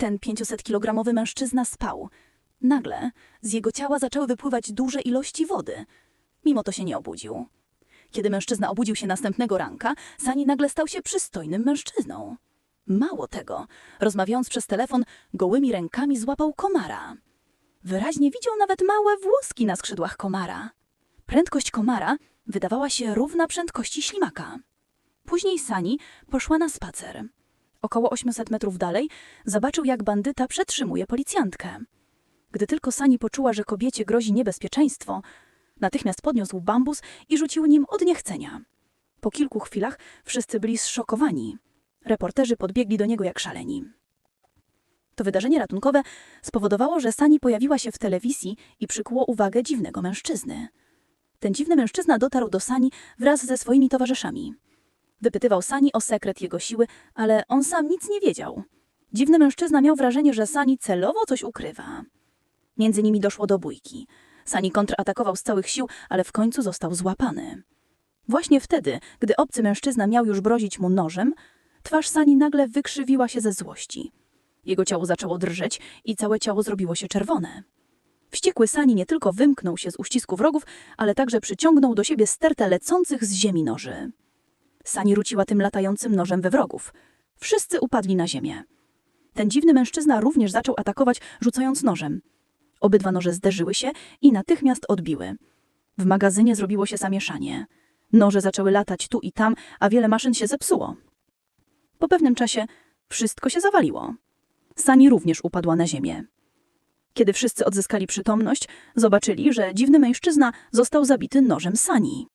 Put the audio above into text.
Ten 500-kilogramowy mężczyzna spał. Nagle z jego ciała zaczęły wypływać duże ilości wody. Mimo to się nie obudził. Kiedy mężczyzna obudził się następnego ranka, Sani nagle stał się przystojnym mężczyzną. Mało tego, rozmawiając przez telefon, gołymi rękami złapał komara. Wyraźnie widział nawet małe włoski na skrzydłach komara. Prędkość komara wydawała się równa prędkości ślimaka. Później Sani poszła na spacer. Około 800 metrów dalej zobaczył, jak bandyta przetrzymuje policjantkę. Gdy tylko Sani poczuła, że kobiecie grozi niebezpieczeństwo, natychmiast podniósł bambus i rzucił nim od niechcenia. Po kilku chwilach wszyscy byli zszokowani. Reporterzy podbiegli do niego jak szaleni. To wydarzenie ratunkowe spowodowało, że Sani pojawiła się w telewizji i przykuło uwagę dziwnego mężczyzny. Ten dziwny mężczyzna dotarł do Sani wraz ze swoimi towarzyszami. Wypytywał Sani o sekret jego siły, ale on sam nic nie wiedział. Dziwny mężczyzna miał wrażenie, że Sani celowo coś ukrywa. Między nimi doszło do bójki. Sani kontratakował z całych sił, ale w końcu został złapany. Właśnie wtedy, gdy obcy mężczyzna miał już brozić mu nożem, twarz Sani nagle wykrzywiła się ze złości. Jego ciało zaczęło drżeć i całe ciało zrobiło się czerwone. Wściekły Sani nie tylko wymknął się z uścisku wrogów, ale także przyciągnął do siebie stertę lecących z ziemi noży. Sani rzuciła tym latającym nożem we wrogów. Wszyscy upadli na ziemię. Ten dziwny mężczyzna również zaczął atakować, rzucając nożem. Obydwa noże zderzyły się i natychmiast odbiły. W magazynie zrobiło się zamieszanie. Noże zaczęły latać tu i tam, a wiele maszyn się zepsuło. Po pewnym czasie wszystko się zawaliło. Sani również upadła na ziemię. Kiedy wszyscy odzyskali przytomność, zobaczyli, że dziwny mężczyzna został zabity nożem Sani.